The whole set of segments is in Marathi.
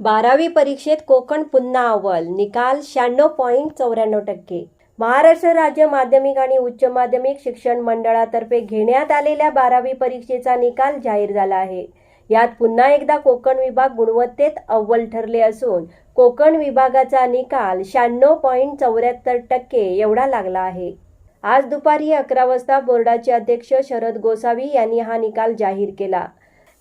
बारावी परीक्षेत कोकण पुन्हा अव्वल निकाल शहाण्णव पॉईंट चौऱ्याण्णव टक्के. महाराष्ट्र राज्य माध्यमिक आणि उच्च माध्यमिक शिक्षण मंडळातर्फे घेण्यात आलेल्या बारावी परीक्षेचा निकाल जाहीर झाला आहे. यात पुन्हा एकदा कोकण विभाग गुणवत्तेत अव्वल ठरले असून कोकण विभागाचा निकाल शहाण्णव पॉईंट चौऱ्याहत्तर टक्के एवढा लागला आहे. आज दुपारी अकरा वाजता बोर्डाचे अध्यक्ष शरद गोसावी यांनी हा निकाल जाहीर केला.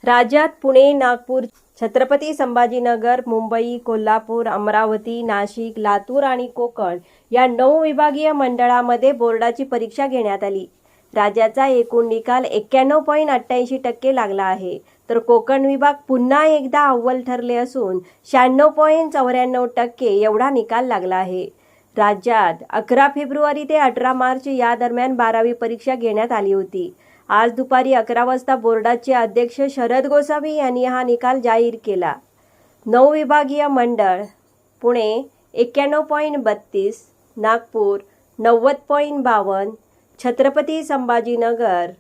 राज्यात पुणे नागपूर छत्रपती संभाजीनगर मुंबई कोल्हापूर अमरावती नाशिक लातूर आणि कोकण या नऊ विभागीय मंडळामध्ये बोर्डाची परीक्षा घेण्यात आली. राज्याचा एकूण निकाल एक्क्याण्णव पॉईंट अठ्ठ्याऐंशी टक्के लागला आहे. तर कोकण विभाग पुन्हा एकदा अव्वल ठरले असून शहाण्णव पॉईंट चौऱ्याण्णव टक्के एवढा निकाल लागला आहे. राज्यात अकरा फेब्रुवारी ते अठरा मार्च या दरम्यान बारावी परीक्षा घेण्यात आली होती. आज दुपारी अकरा वाजता बोर्डाचे अध्यक्ष शरद गोसावी यांनी हा निकाल जाहीर केला. नऊ विभागीय मंडळ पुणे एक्क्याण्णव पॉईंट बत्तीस नागपूर नव्वद पॉईंट बावन्न छत्रपती संभाजीनगर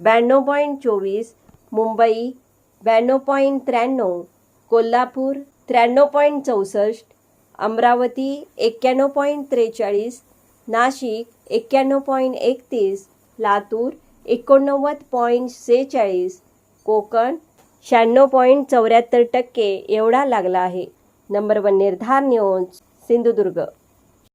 ब्याण्णव पॉईंट चोवीस मुंबई ब्याण्णव पॉईंट त्र्याण्णव कोल्हापूर त्र्याण्णव पॉईंट चौसष्ट अमरावती एक्क्याण्णव पॉईंट त्रेचाळीस नाशिक एक्क्याण्णव पॉईंट एकतीस लातूर एकोणनव्वद पॉईंट सेहेचाळीस कोकण शहाण्णव पॉईंट चौऱ्याहत्तर टक्के एवढा लागला आहे. Number one Nirdhar news Sindhudurg.